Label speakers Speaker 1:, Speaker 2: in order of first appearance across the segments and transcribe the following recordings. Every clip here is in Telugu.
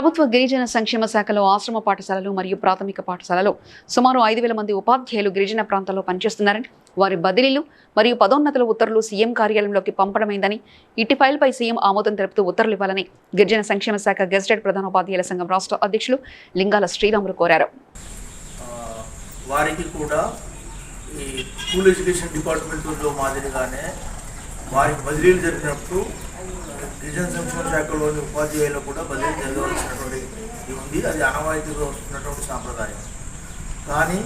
Speaker 1: ప్రభుత్వ గిరిజన సంక్షేమ శాఖలో ఆశ్రమ పాఠశాలలు మరియు ప్రాథమిక పాఠశాలలో సుమారు ఐదు వేల మంది ఉపాధ్యాయులు గిరిజన ప్రాంతాల్లో పనిచేస్తున్నారని వారి బదిలీలు మరియు పదోన్నతుల ఉత్తర్వులు సీఎం కార్యాలయంలోకి పంపడమైందని ఇటు ఫైల్పై సీఎం ఆమోదం తెలుపుతూ ఉత్తర్వులు ఇవ్వాలని గిరిజన సంక్షేమ శాఖ గెజిటెడ్ ఉపాధ్యాయుల సంఘం రాష్ట్ర అధ్యక్షులు లింగాల శ్రీరాములు కోరారు
Speaker 2: వారికి కూడా ఈ స్కూల్ ఎడ్యుకేషన్ డిపార్ట్మెంట్లో మాదిరిగానే వారికి బదిలీలు జరిగినప్పుడు గిరిజన సంక్షేమ శాఖలోని ఉపాధ్యాయులు కూడా బదిలీ జరగవలసినటువంటి ఉంది అది ఆనవాయితీగా వస్తున్నటువంటి సాంప్రదాయం కానీ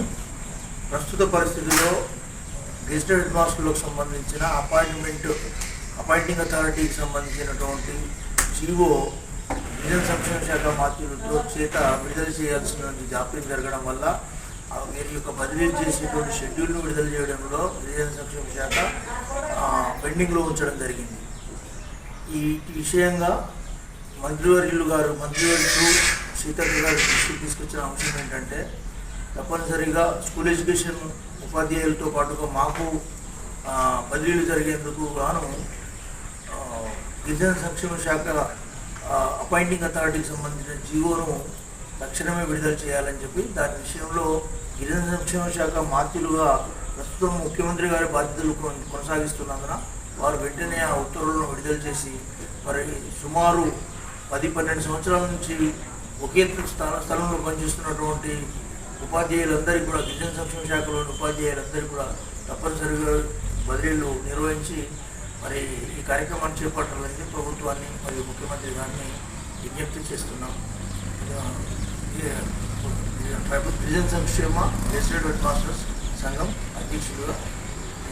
Speaker 2: ప్రస్తుత పరిస్థితుల్లో గెజిటెడ్ హెడ్ మాస్టర్లకు సంబంధించిన అపాయింట్మెంట్ అపాయింటింగ్ అథారిటీకి సంబంధించినటువంటి జీవో గిరిజన సంక్షేమ శాఖ మాత్రులతో చేత విడుదల చేయాల్సిన జాప్యం జరగడం వల్ల వీరి యొక్క బదిలీ చేసేటువంటి షెడ్యూల్ను విడుదల చేయడంలో గిరిజన సంక్షేమ శాఖ పెండింగ్లో ఉంచడం జరిగింది ఈ విషయంగా మంత్రివర్యులు గారు మంత్రివర్యులు సీతారు గారు దృష్టికి తీసుకొచ్చిన అంశం ఏంటంటే తప్పనిసరిగా స్కూల్ ఎడ్యుకేషన్ ఉపాధ్యాయులతో పాటుగా మాకు బదిలీలు జరిగేందుకు గాను గిరిజన సంక్షేమ శాఖ అపాయింటింగ్ అథారిటీకి సంబంధించిన జీవోను తక్షణమే విడుదల చేయాలని చెప్పి దాని విషయంలో గిరిజన సంక్షేమ శాఖ మాత్యులుగా ప్రస్తుతం ముఖ్యమంత్రి గారి బాధ్యతలు కొనసాగిస్తున్నందున వారు వెంటనే ఆ ఉత్తర్వులను విడుదల చేసి మరి సుమారు పది పన్నెండు సంవత్సరాల నుంచి ఒకే స్థాన స్థలంలో పనిచేస్తున్నటువంటి ఉపాధ్యాయులందరికీ కూడా గిరిజన సంక్షేమ శాఖలోని ఉపాధ్యాయులందరికీ కూడా తప్పనిసరిగా బదిలీలు నిర్వహించి మరి ఈ కార్యక్రమాన్ని చేపట్టాలని ప్రభుత్వాన్ని మరియు ముఖ్యమంత్రి గారిని విజ్ఞప్తి చేస్తున్నాం ట్రైబల్ గిరిజన సంక్షేమ రెసిడెంట్ హెడ్ మాస్టర్స్ సంఘం అధ్యక్షులుగా